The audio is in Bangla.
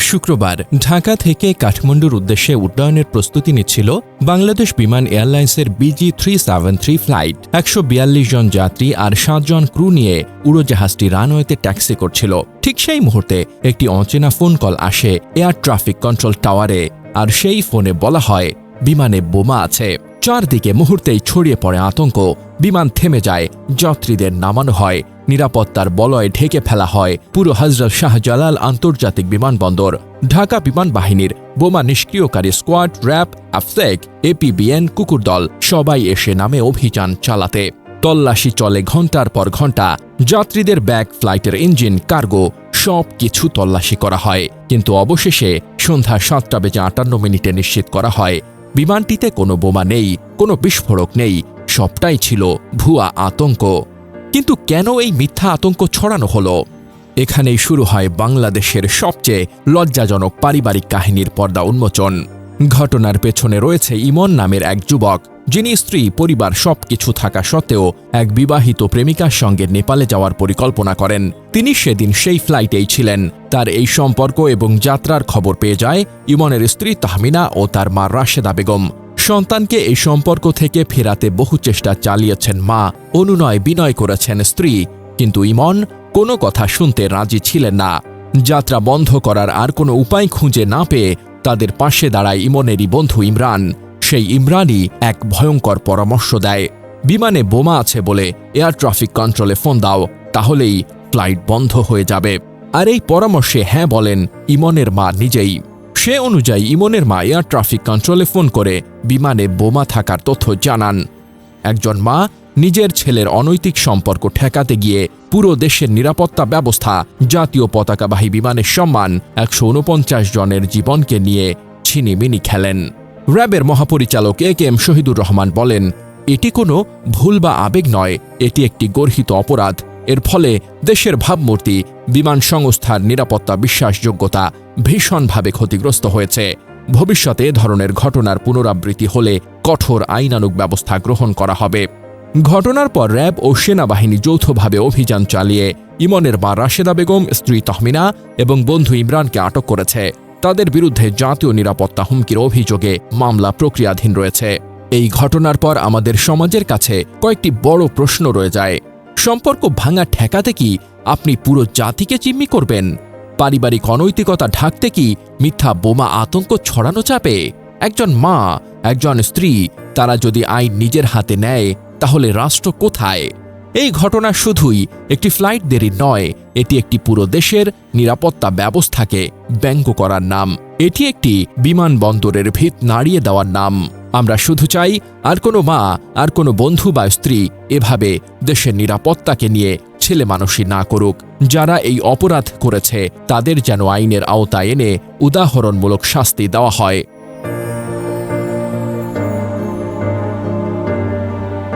শুক্রবার ঢাকা থেকে কাঠমান্ডুর উদ্দেশ্যে উড্ডয়নের প্রস্তুতি নিচ্ছিল বাংলাদেশ বিমান এয়ারলাইন্সের BG three seven three flight. একশো বিয়াল্লিশ জন যাত্রী আর সাতজন ক্রু নিয়ে উড়োজাহাজটি রানওয়েতে ট্যাক্সি করছিল। ঠিক সেই মুহূর্তে একটি অচেনা ফোন কল আসে এয়ার ট্রাফিক কন্ট্রোল টাওয়ারে, আর সেই ফোনে বলা হয়, বিমানে বোমা আছে। চারদিকে মুহূর্তেই ছড়িয়ে পড়ে আতঙ্ক। বিমান থেমে যায়, যাত্রীদের নামানো হয়, নিরাপত্তার বলয়ে ঢেকে ফেলা হয়, পুরো হজরত শাহজালাল আন্তর্জাতিক বিমানবন্দর। ঢাকা বিমান বাহিনীর বোমা নিষ্ক্রিয়কারী স্কোয়াড, র্যাব, আফসেক এপিবিএন কুকুরদল সবাই এসে নামে অভিযান চালাতে। তল্লাশি চলে ঘণ্টার পর ঘণ্টা যাত্রীদের ব্যাগ, ফ্লাইটের ইঞ্জিন, কার্গো সব কিছু তল্লাশি করা হয়। কিন্তু অবশেষে সন্ধ্যা সাতটা বেজে আটান্ন মিনিটে নিশ্চিত করা হয় বিমানটিতে কোনো বোমা নেই, কোনো বিস্ফোরক নেই, সবটাই ছিল ভুয়া আতঙ্ক। কিন্তু কেন এই মিথ্যা আতঙ্ক ছড়ানো হলো? এখানেই শুরু হয় বাংলাদেশের সবচেয়ে লজ্জাজনক পারিবারিক কাহিনীর পর্দা উন্মোচন। ঘটনার পেছনে রয়েছে ইমন নামের এক যুবক, যিনি স্ত্রী, পরিবার সবকিছু থাকা সত্ত্বেও এক বিবাহিত প্রেমিকার সঙ্গে নেপালে যাওয়ার পরিকল্পনা করেন। তিনি সেদিন সেই ফ্লাইটেই ছিলেন। তার এই সম্পর্ক এবং যাত্রার খবর পেয়ে যায় ইমনের স্ত্রী তাহমিনা ও তার মা রাশেদা বেগম। সন্তানকে এই সম্পর্ক থেকে ফেরাতে বহু চেষ্টা চালিয়েছেন মা, অনুনয় বিনয় করেছেন স্ত্রী। কিন্তু ইমন কোনো কথা শুনতে রাজি ছিলেন না। যাত্রা বন্ধ করার আর কোনো উপায় খুঁজে না পেয়ে তাদের পাশে দাঁড়ায় ইমনেরই বন্ধু ইমরান। সেই ইমরানই এক ভয়ঙ্কর পরামর্শ দেয়। বিমানে বোমা আছে বলে এয়ার ট্রাফিক কন্ট্রোলে ফোন দাও, তাহলেই ফ্লাইট বন্ধ হয়ে যাবে। আর এই পরামর্শে হ্যাঁ বলেন ইমনের মা নিজেই। সে অনুযায়ী ইমনের মা এয়ার ট্রাফিক কন্ট্রোলে ফোন করে বিমানে বোমা থাকার তথ্য জানান। একজন মা নিজের ছেলের অনৈতিক সম্পর্ক ঠেকাতে গিয়ে পুরো দেশের নিরাপত্তা ব্যবস্থা, জাতীয় পতাকাবাহী বিমানের সম্মান একশো উনপঞ্চাশ জনের জীবনকে নিয়ে ছিনিমিনি খেলেন। র্যাবের মহাপরিচালক A K M Shahidur Rahman বলেন, এটি কোনো ভুল বা আবেগ নয়, এটি একটি গর্হিত অপরাধ। এর ফলে দেশের ভাবমূর্তি, বিমান সংস্থার নিরাপত্তা বিশ্বাসযোগ্যতা ভীষণভাবে ক্ষতিগ্রস্ত হয়েছে। ভবিষ্যতে ধরনের ঘটনার পুনরাবৃত্তি হলে কঠোর আইনানুগ ব্যবস্থা গ্রহণ করা হবে। ঘটনার পর র্যাব ও সেনাবাহিনী যৌথভাবে অভিযান চালিয়ে ইমনের মা রাশেদা বেগম, স্ত্রী তহমিনা এবং বন্ধু ইমরানকে আটক করেছে। তাদের বিরুদ্ধে জাতীয় নিরাপত্তা হুমকির অভিযোগে মামলা প্রক্রিয়াধীন রয়েছে। এই ঘটনার পর আমাদের সমাজের কাছে কয়েকটি বড় প্রশ্ন রয়ে যায়। সম্পর্ক ভাঙা ঠেকাতে কি আপনি পুরো জাতিকে চিম্মি করবেন? পারিবারিক অনৈতিকতা ঢাকতে কি মিথ্যা বোমা আতঙ্ক ছড়ানো চাপে? একজন মা, একজন স্ত্রী, তারা যদি আইন নিজের হাতে নেয় তাহলে রাষ্ট্র কোথায়? এই ঘটনা শুধুই একটি ফ্লাইট দেরি নয়, এটি একটি পুরো দেশের নিরাপত্তা ব্যবস্থাকে ব্যঙ্গ করার নাম। এটি একটি বিমানবন্দরের ভিত নাড়িয়ে দেওয়ার নাম। আমরা শুধু চাই আর কোনো মা, আর কোনো বন্ধু বা স্ত্রী এভাবে দেশের নিরাপত্তাকে নিয়ে ছেলে মানুষই না করুক। যারা এই অপরাধ করেছে, তাদের যেন আইনের আওতায় এনে উদাহরণমূলক শাস্তি দেওয়া হয়।